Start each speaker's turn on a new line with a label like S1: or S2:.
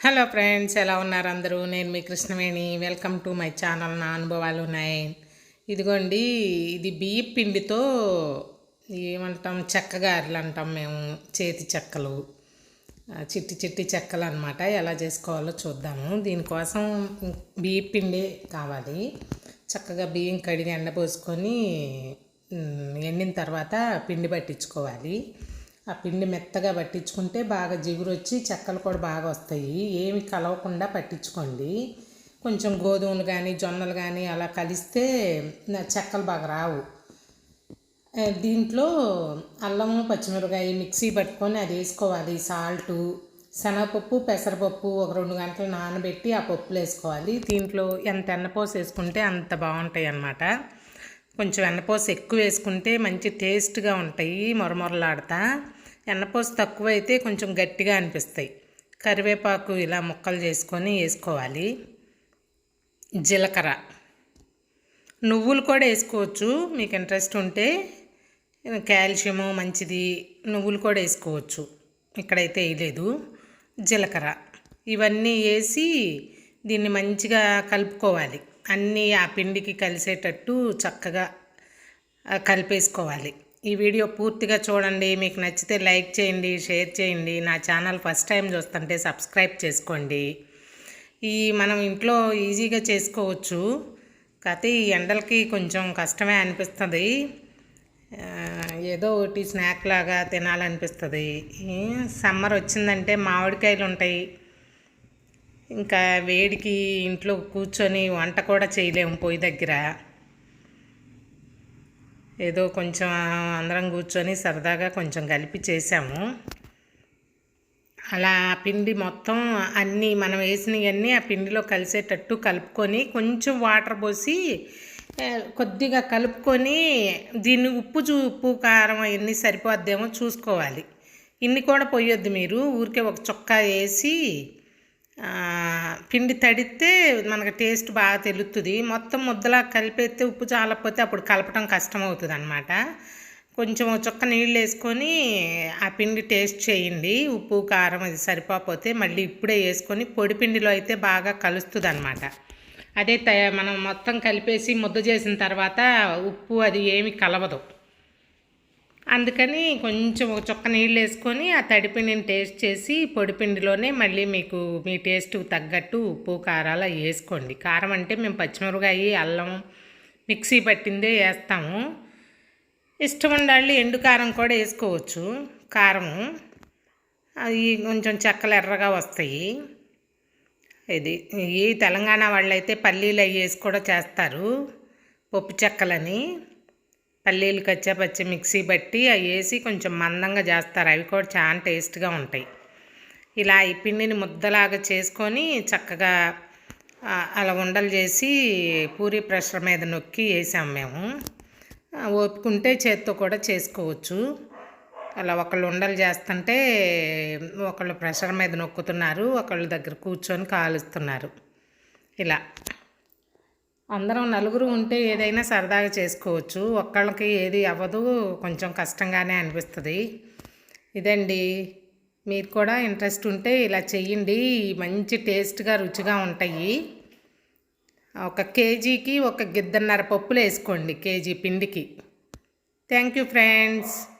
S1: Hello friends ఎలా ఉన్నారు అందరూ? నేను మీ Krishnaveni. Welcome to my channel. నా అనుభవాలు ఉన్నాయి. ఇదిగోండి ఇది బియ్య పిండితో ఏమంటాం చెక్కగారెలు అంటాం మేము చేతి చెక్కలు. చిట్టి చిట్టి చెక్కలు అనమాట ఎలా చేసుకోవాలో చూద్దాము. దీనికోసం బియ్య పిండి కావాలి. చక్కగా బియ్యం కడిగి ఎండపోసుకొని ఎండిన తర్వాత పిండి పట్టించుకోవాలి. ఆ పిండి మెత్తగా పట్టించుకుంటే బాగా జిగురు వచ్చి చెక్కలు కూడా బాగా వస్తాయి. ఏమి కలవకుండా పట్టించుకోండి. కొంచెం గోధుమలు కానీ జొన్నలు కానీ అలా కలిస్తే చెక్కలు బాగా రావు. దీంట్లో అల్లము పచ్చిమిరపకాయ మిక్సీ పట్టుకొని అది వేసుకోవాలి. సాల్టు శనగపప్పు పెసరపప్పు ఒక రెండు గంటలు నానబెట్టి ఆ పప్పులు వేసుకోవాలి. దీంట్లో ఎంత ఎన్నపోసి వేసుకుంటే అంత బాగుంటాయి అన్నమాట. కొంచెం ఎన్నపోసి ఎక్కువ వేసుకుంటే మంచి టేస్ట్గా ఉంటాయి. మొరమొరలాడతా. ఎండపోసు తక్కువ అయితే కొంచెం గట్టిగా అనిపిస్తాయి. కరివేపాకు ఇలా ముక్కలు చేసుకొని వేసుకోవాలి. జీలకర్ర. నువ్వులు కూడా వేసుకోవచ్చు. మీకు ఇంట్రెస్ట్ ఉంటే కాల్షియము మంచిది నువ్వులు కూడా వేసుకోవచ్చు. ఇక్కడైతే వేయలేదు. జీలకర్ర. ఇవన్నీ వేసి దీన్ని మంచిగా కలుపుకోవాలి. అన్నీ ఆ పిండికి కలిసేటట్టు చక్కగా కలిపేసుకోవాలి. ఈ వీడియో పూర్తిగా చూడండి. మీకు నచ్చితే లైక్ చేయండి షేర్ చేయండి. నా ఛానల్ ఫస్ట్ టైం చూస్తుంటే సబ్స్క్రైబ్ చేసుకోండి. ఈ మనం ఇంట్లో ఈజీగా చేసుకోవచ్చు. కాకపోతే ఈ ఎండలకి కొంచెం కష్టమే అనిపిస్తుంది. ఏదో ఒకటి స్నాక్ లాగా తినాలనిపిస్తుంది. సమ్మర్ వచ్చిందంటే మామిడికాయలు ఉంటాయి. ఇంకా వేడికి ఇంట్లో కూర్చొని వంట కూడా చేయలేము పొయ్యి దగ్గర. ఏదో కొంచెం అందరం కూర్చొని సరదాగా కొంచెం కలిపి చేసాము అలా ఆ పిండి మొత్తం అన్నీ మనం వేసినవన్నీ ఆ పిండిలో కలిసేటట్టు కలుపుకొని కొంచెం వాటర్ పోసి కొద్దిగా కలుపుకొని దీన్ని ఉప్పు చూ ఉప్పు కారం అవన్నీ సరిపోద్దేమో చూసుకోవాలి. ఇన్ని కూడా పోయొద్దు మీరు ఊరికే ఒక చొక్కా వేసి పిండి తడితే మనకు టేస్ట్ బాగా తెలుస్తుంది మొత్తం ముద్దలా కలిపేస్తే ఉప్పు చాలకపోతే అప్పుడు కలపటం కష్టం అవుతుంది అనమాట కొంచెం చుక్క నీళ్ళు వేసుకొని ఆ పిండి టేస్ట్ చేయండి. ఉప్పు కారం అది సరిపోతే మళ్ళీ ఇప్పుడే వేసుకొని పొడి పిండిలో అయితే బాగా కలుస్తుంది అనమాట అదే మనం మొత్తం కలిపేసి ముద్ద చేసిన తర్వాత ఉప్పు అది ఏమి కలవదు. అందుకని కొంచెం ఒక చుక్క నీళ్ళు వేసుకొని ఆ తడిపిండిని టేస్ట్ చేసి పొడిపిండిలోనే మళ్ళీ మీకు మీ టేస్ట్ తగ్గట్టు ఉప్పు కారాలు అవి వేసుకోండి. కారం అంటే మేము పచ్చిమిరపకాయ అల్లం మిక్సీ పట్టిందే వేస్తాము. ఇష్టం ఉండాలి ఎండు కారం కూడా వేసుకోవచ్చు. కారము అవి కొంచెం చెక్కలు ఎర్రగా వస్తాయి. ఇది ఈ తెలంగాణ వాళ్ళైతే పల్లీలు అవి వేసి కూడా చేస్తారు. పప్పు చెక్కలని. పల్లీలు కచ్చా పచ్చి మిక్సీ బట్టి అవి వేసి కొంచెం మందంగా చేస్తారు. అవి కూడా చాలా టేస్ట్గా ఉంటాయి. ఇలా ఈ పిండిని ముద్దలాగా చేసుకొని చక్కగా అలా ఉండలు చేసి పూరి ప్రెషర్ మీద నొక్కి వేసాం మేము. ఓపుకుంటే చేత్తో కూడా చేసుకోవచ్చు. అలా ఒకళ్ళు ఉండలు చేస్తుంటే ఒకళ్ళు ప్రెషర్ మీద నొక్కుతున్నారు ఒకళ్ళ దగ్గర కూర్చొని కాలుస్తున్నారు. ఇలా. అందరం నలుగురు ఉంటే ఏదైనా సరదాగా చేసుకోవచ్చు. ఒక్కళ్ళకి ఏది అవ్వదు. కొంచెం కష్టంగానే అనిపిస్తుంది. ఇదండి. మీరు కూడా ఇంట్రెస్ట్ ఉంటే ఇలా చెయ్యండి. మంచి టేస్ట్గా రుచిగా ఉంటాయి. ఒక కేజీకి ఒక గిద్దన్నర పప్పులు వేసుకోండి కేజీ పిండికి. Thank you friends.